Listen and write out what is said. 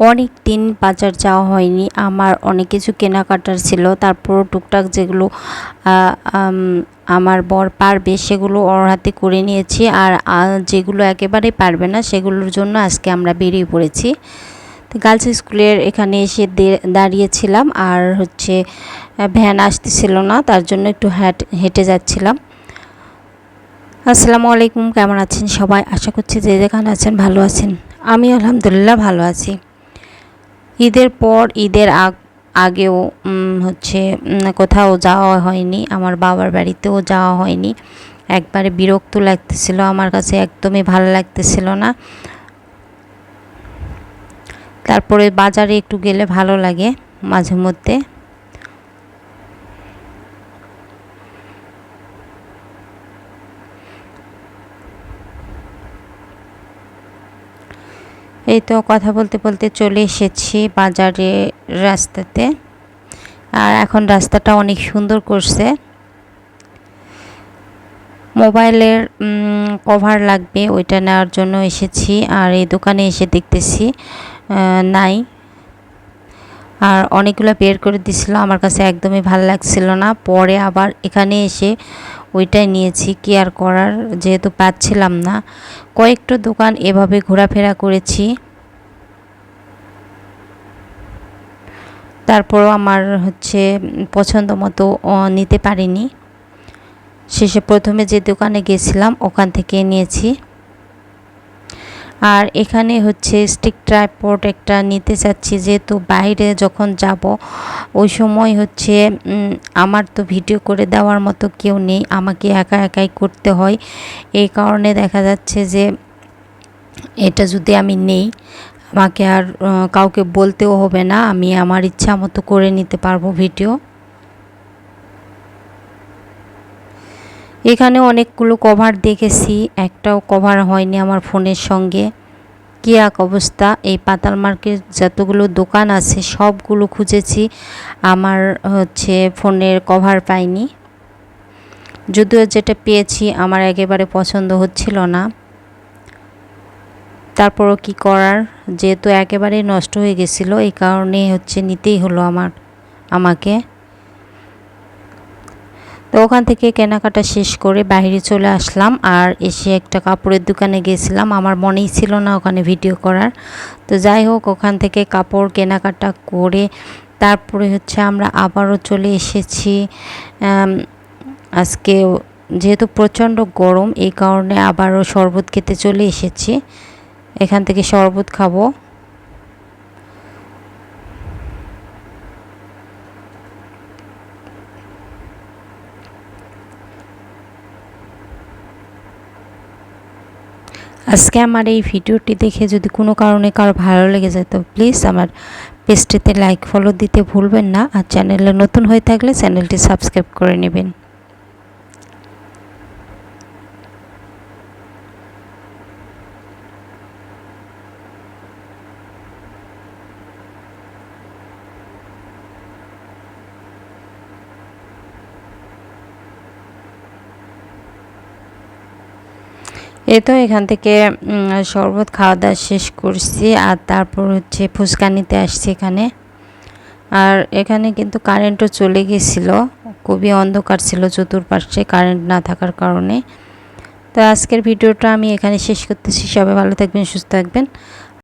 অনেক দিন বাজার যাওয়া হয়নি। আমার অনেক কিছু কেনাকাটার ছিল। তারপর টুকটাক যেগুলো আমার বর পারবে সেগুলো ওর হাতে করে নিয়েছি। আর যেগুলো একেবারেই পারবে না সেগুলোর জন্য আজকে আমরা বেরিয়ে পড়েছি। গার্লস স্কুলের এখানে এসে দাঁড়িয়েছিলাম। আর হচ্ছে ভ্যান আসতেছিল না। তার জন্য একটু হ্যাট হেঁটে যাচ্ছিলাম। আসসালামু আলাইকুম। কেমন আছেন সবাই? আশা করছি যে যেখানে আছেন ভালো আছেন। আমি আলহামদুলিল্লাহ ভালো আছি। ঈদের পর, ঈদের আগ, আগেও হচ্ছে কোথাও যাওয়া হয়নি, আমার বাবার বাড়িতেও যাওয়া হয়নি। একবারে বিরক্ত লাগতেছিল, আমার কাছে একদমই ভালো লাগতেছিল না। তারপরে বাজারে একটু গেলে ভালো লাগে, মাঝে মধ্যে। এই তো কথা বলতে বলতে চলে এসেছি বাজারে রাস্তাতে। আর এখন রাস্তাটা অনেক সুন্দর করছে। মোবাইলের কভার লাগবে, ওইটা নেওয়ার জন্য এসেছি। আর এই দোকানে এসে দেখতেছি নাই। আর অনেকগুলো বের করে দিছিল, আমার কাছে একদমই ভালো লাগছিল না। পরে আবার এখানে এসে ওইটাই নিয়েছি কি আর করার যেহেতু পাচ্ছিলাম না। কয়েকটা দোকান এভাবে ঘোরাফেরা করেছি। তারপরও আমার হচ্ছে পছন্দ মতো নিতে পারিনি। শেষে প্রথমে যে দোকানে গেছিলাম, ওখান থেকে নিয়েছি। আর এখানে হচ্ছে স্টিক ট্রাইপড একটা নিতে চাচ্ছি, যেহেতু বাইরে যখন যাব, ওই সময় হচ্ছে আমার তো ভিডিও করে দেওয়ার মতো কেউ নেই, আমাকে একা একাই করতে হয়। এই কারণে দেখা যাচ্ছে যে, এটা যদি আমি নেই, আমাকে আর কাউকে বলতেও হবে না, আমি আমার ইচ্ছা মতো করে নিতে পারব ভিডিও। এখানে অনেকগুলো কভার দেখেছি, একটাও কভার হয়নি আমার ফোনের সঙ্গে। কি এক অবস্থা, এই পাতাল মার্কেট যতগুলো দোকান আছে সবগুলো খুঁজেছি, আমার হচ্ছে ফোনের কভার পাইনি। যদিও যেটা পেয়েছি আমার একেবারে পছন্দ হচ্ছিল না। তারপরও কি করার, যেহেতু একেবারেই নষ্ট হয়ে গেছিল, এই কারণে হচ্ছে নিতেই হলো আমার, আমাকে। তো ওখান থেকে কেনাকাটা শেষ করে বাইরে চলে আসলাম আর এসে একটা কাপড়ের দোকানে গেছিলাম। আমার মনেই ছিল না ওখানে ভিডিও করার। তো যাই হোক, ওখান থেকে কাপড় কেনাকাটা করে তারপরে হচ্ছে আমরা আবারও চলে এসেছি। আজকে যেহেতু প্রচণ্ড গরম, এই কারণে আবারও শরবত খেতে চলে এসেছি। এখান থেকে শরবত খাব। আজকে আমার এই ভিডিওটি দেখে যদি কোনো কারণে কারও ভালো লেগে যায়, তো প্লিজ আমার পেজটিতে লাইক ফলো দিতে ভুলবেন না। আর চ্যানেলে নতুন হয়ে থাকলে চ্যানেলটি সাবস্ক্রাইব করে নেবেন। এই তো এখান থেকে শরবত খাওয়া দাওয়া শেষ করছি, আর তারপর হচ্ছে ফুচকা নিতে আসছি এখানে। আর এখানে কিন্তু কারেন্টও চলে গেছিল, খুবই অন্ধকার ছিল চতুর্পাশে কারেন্ট না থাকার কারণে। তো আজকের ভিডিওটা আমি এখানে শেষ করতেছি, সবাই ভালো থাকবেন, সুস্থ থাকবেন।